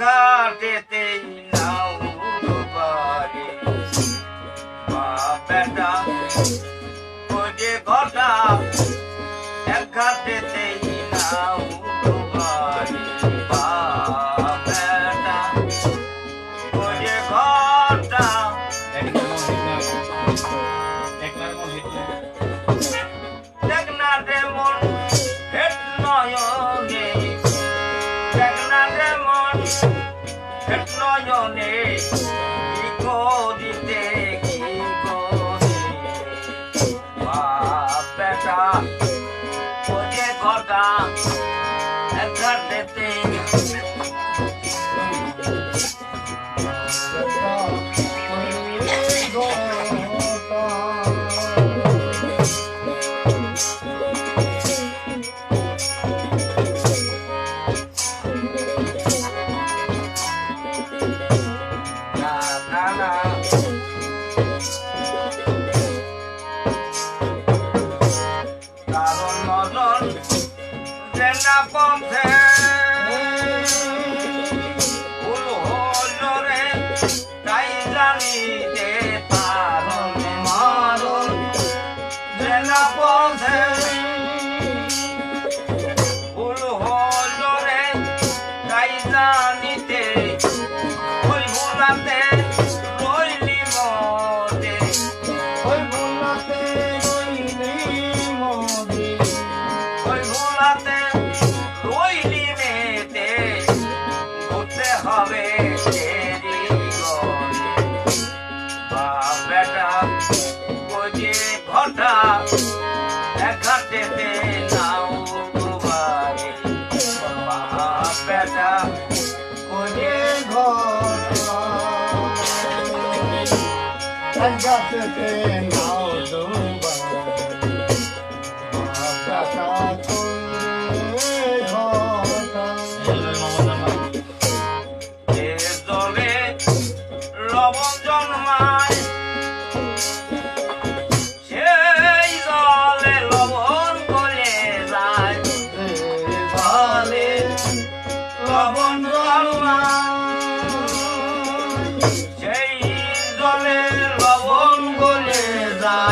কাটেতেই নাও পারে বা বেটা ওই যে ঘটা এক ঘাটেতেই 何?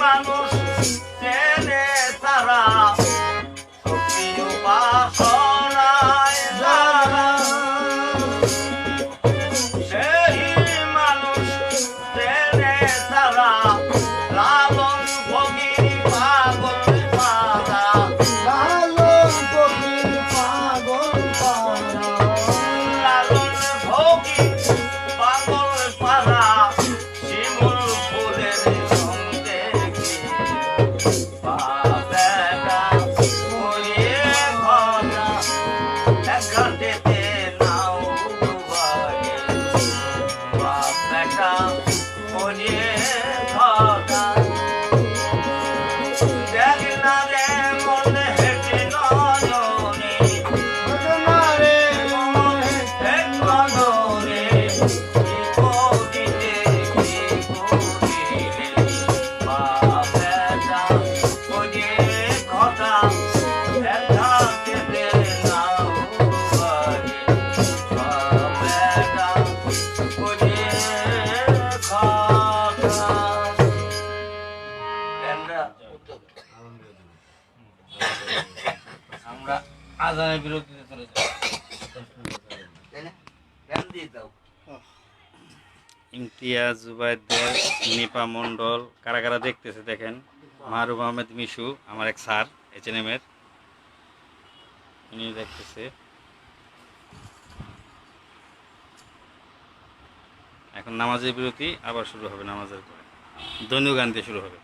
মানুষ আজানের বিরতিতে চলে যায় তাই না ফ্যান দিয়ে দাও ইমতিয়াজ জুবাইদের নিপা মণ্ডল কারা কারা দেখতেছে দেখেন? মাহরুব আহমেদ মিশু আমার এক স্যার এইচ এন এর উনি দেখতেছে। এখন নামাজের বিরতি আবার শুরু হবে নামাজের পরে। দৈনিক গান দিয়ে শুরু হবে।